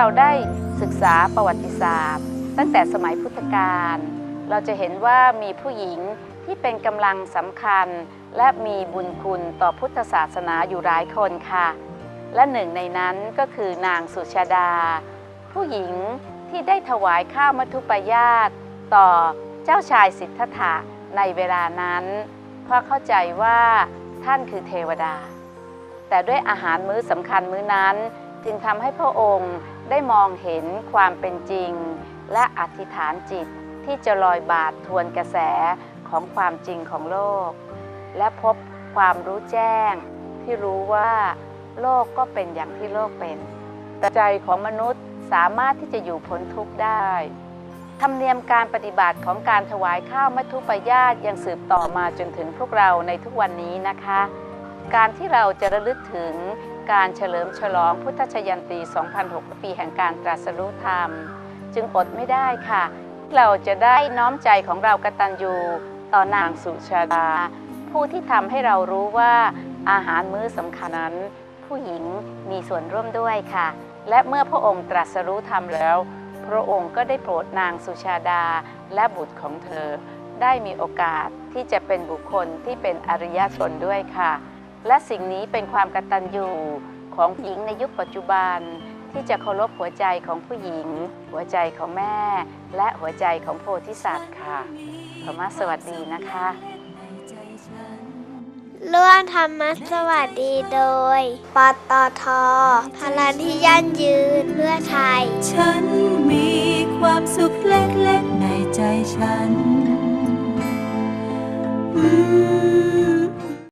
เราได้ศึกษาประวัติศาสตร์ ตั้งแต่สมัยพุทธกาลเราจะเห็นว่ามีผู้หญิงที่เป็นกำลังสำคัญ และมีบุญคุณต่อพุทธศาสนาอยู่หลายคนค่ะ และหนึ่งในนั้นก็คือนางสุชาดา ผู้หญิงที่ได้ถวายข้าวมัทุปยาตต่อเจ้าชายสิทธัตถะในเวลานั้น เพราะเข้าใจว่าท่านคือเทวดา แต่ด้วยอาหารมื้อสำคัญมื้อนั้นจึงทำให้พระองค์ ได้มองเห็นความเป็นจริง และอธิษฐานจิตที่จะลอยบาททวนกระแสของความจริงของโลก และพบความรู้แจ้ง ที่รู้ว่าโลกก็เป็นอย่างที่โลกเป็นแต่ใจของมนุษย์สามารถที่จะอยู่พ้นทุกข์ได้ธรรมเนียมการปฏิบัติของการถวายข้าวมัทุปยาตยังสืบต่อมาจนถึงพวกเราในทุกวันนี้นะคะ การที่เราจะระลึกถึง การเฉลิมฉลองพุทธชยันตี 2006 ปีแห่งการตรัสรู้ธรรม จึงอดไม่ได้ค่ะ เราจะได้น้อมใจของเรากตัญญูต่อนางสุชาดา ผู้ที่ทำให้เรารู้ว่าอาหารมื้อสำคัญนั้น ผู้หญิงมีส่วนร่วมด้วยค่ะ และเมื่อพระองค์ตรัสรู้ธรรมแล้ว พระองค์ก็ได้โปรดนางสุชาดาและบุตรของเธอ ได้มีโอกาสที่จะเป็นบุคคลที่เป็นอริยชนด้วยค่ะ และสิ่งนี้เป็นความกตัญญูของหญิงในยุคปัจจุบัน ที่จะเคารพหัวใจของผู้หญิง หัวใจของแม่ และหัวใจของโพธิสัตว์ค่ะขอมาสวัสดีนะคะร่วมธรรมสวัสดีโดย ปตทพลังที่ยั่งยืนเพื่อไทย ฉันมีความสุขเล็กๆในใจฉันอืม